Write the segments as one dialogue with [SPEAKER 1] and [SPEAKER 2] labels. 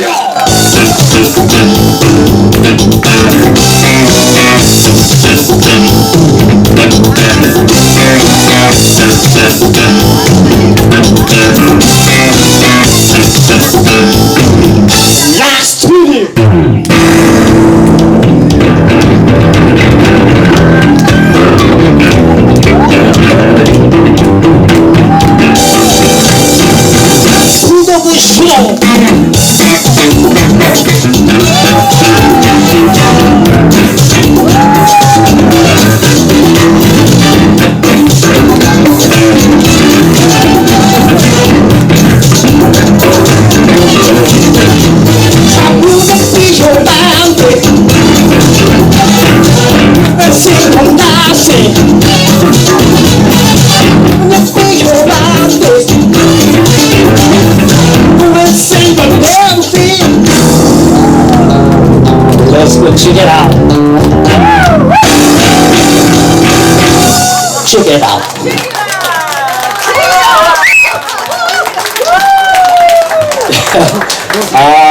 [SPEAKER 1] Yeah.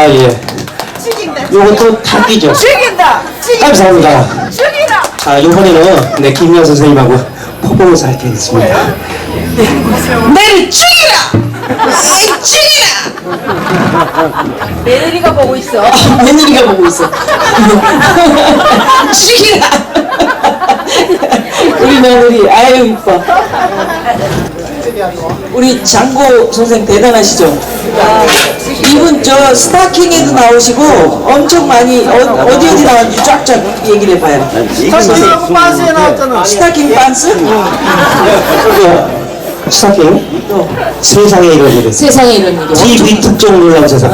[SPEAKER 1] 아 예. 요것도 탁기죠.
[SPEAKER 2] 죽인다!
[SPEAKER 1] 감사합니다.
[SPEAKER 2] 죽이라!
[SPEAKER 1] 자, 이번에는 네, 김미아 선생님하고 퍼포먼스 할 테겠습니다.
[SPEAKER 2] 내를 죽이라! 아이 죽이라! 며느리가 보고 있어. 며느리가 보고 있어. 죽이라! 우리 며느리 아유 이뻐. 우리 장고 선생 대단하시죠? 저 스타킹에도 나오시고 엄청 많이 어, 어디 어디 나왔는지 쫙쫙 얘기를 해봐요.
[SPEAKER 3] 스타킹하고 반스에 나왔잖아.
[SPEAKER 2] 스타킹 반스?
[SPEAKER 1] 스타킹? 세상에 이런 일이
[SPEAKER 2] 세상에 이런 일이.
[SPEAKER 1] TV 특종 놀라운 세상.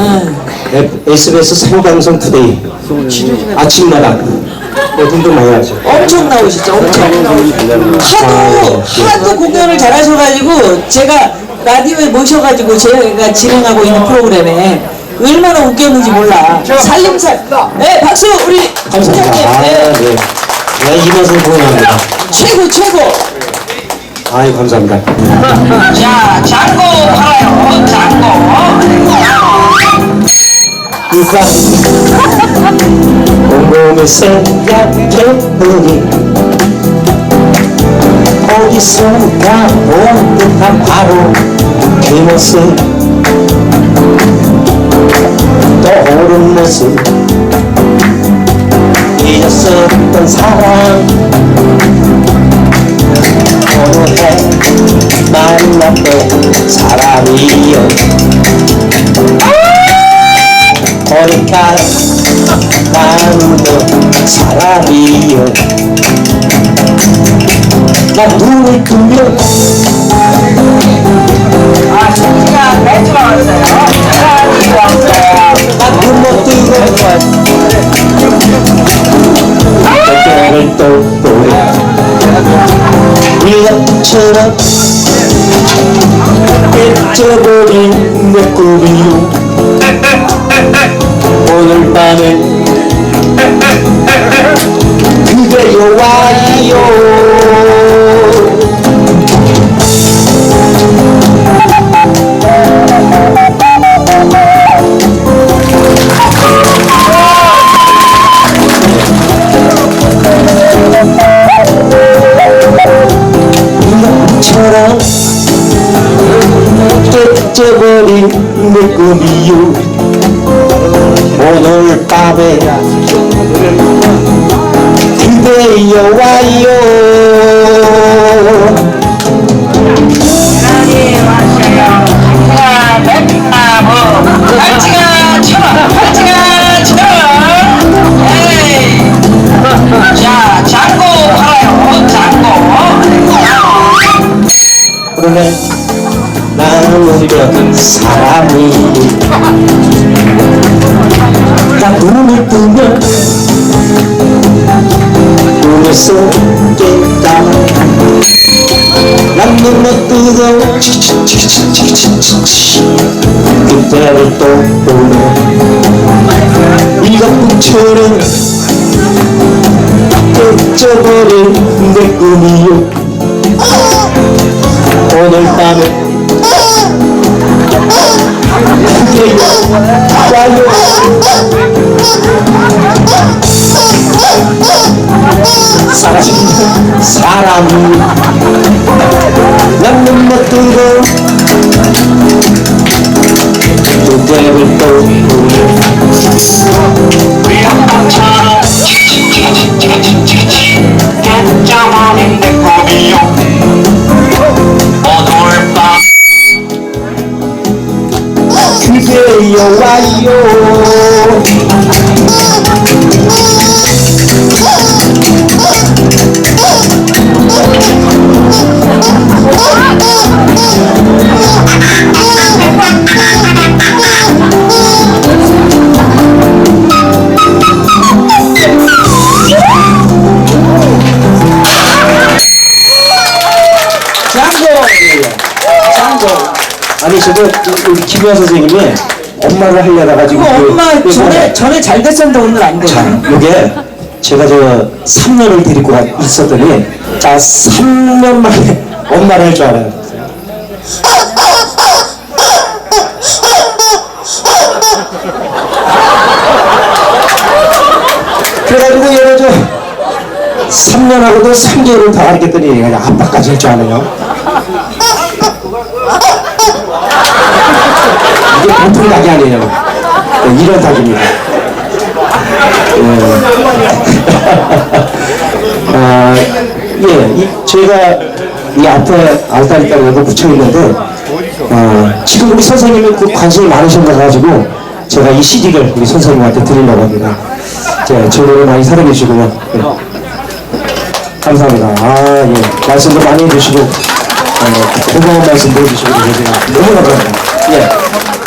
[SPEAKER 1] 네, SBS 생방송 투데이 아침마다. 네, 등등 많이 하죠.
[SPEAKER 2] 엄청 나오시죠, 엄청. 하도, 하도 공연을 잘하셔가지고, 제가 라디오에 모셔가지고 제가 진행하고 있는 프로그램에 얼마나 웃겼는지 몰라. 살림살. 네, 박수, 우리
[SPEAKER 1] 감사합니다
[SPEAKER 2] 팀장님.
[SPEAKER 1] 아,
[SPEAKER 2] 네.
[SPEAKER 1] 네. 네, 이 맛을 공연합니다
[SPEAKER 2] 최고, 최고.
[SPEAKER 1] 아유 감사합니다
[SPEAKER 2] 자, 장고 팔아요, 장고.
[SPEAKER 1] 누가 온몸을 생각해보니 어디선가 본 듯한 바로 그 모습 떠오른 모습. 잊었었던 사랑. 오늘해 만났던 사람이여. 머리카락 나누던 사람이여. 나 눈을 뜨면
[SPEAKER 2] 아, 진짜 매주 왔어요.
[SPEAKER 1] 그때를 떠도 위협처럼 잊어버린 내 꿈이 깨져버린 내 꿈이요 오늘 밤에 그대여 와요.
[SPEAKER 2] 팔찌가 쳐, 팔찌가 쳐. 에이. 자, 장고 팔아요, 장고.
[SPEAKER 1] 오늘 나누던 사람이 나 눈을 뜨면 꿈에서 깼다. 난 눈을 뜨고 그때를 또 보네 이것뿐처럼 깨져버린 내 꿈이요. 오늘 밤에 와요 사람 남는 두대를 또
[SPEAKER 4] 위안
[SPEAKER 1] 그대여 와요 장고 장고 아니 저거 우리 김혜아 선생님이 엄마를 하려다가 지금 그-
[SPEAKER 2] 엄마
[SPEAKER 1] 이거
[SPEAKER 2] 전에 전에 잘 됐었는데 오늘 안 돼.
[SPEAKER 1] 자, 이게 제가 저 3년을 데리고 가- 있었더니 자 3년 만에 엄마를 할 줄 알아요. 그래가지고 얘를 저 3년하고도 3개월을 더 가르쳤더니 그냥 아빠까지 할 줄 아네요. 이게 보통 닭이 아니에요. 네, 이런 닭입니다. 아, 예, 이, 저희가 이 앞에 알타리까지 붙여 있는데, 어, 지금 우리 선생님이 그 관심이 많으셔가지고, 제가 이 CD를 우리 선생님한테 드리려고 합니다. 자, 저희 노래 많이 사랑해 주시고요. 네. 감사합니다. 아, 예. 말씀도 많이 해주시고, 어, 고마운 말씀도 해주시고, 제가 너무 감사합니다. 예.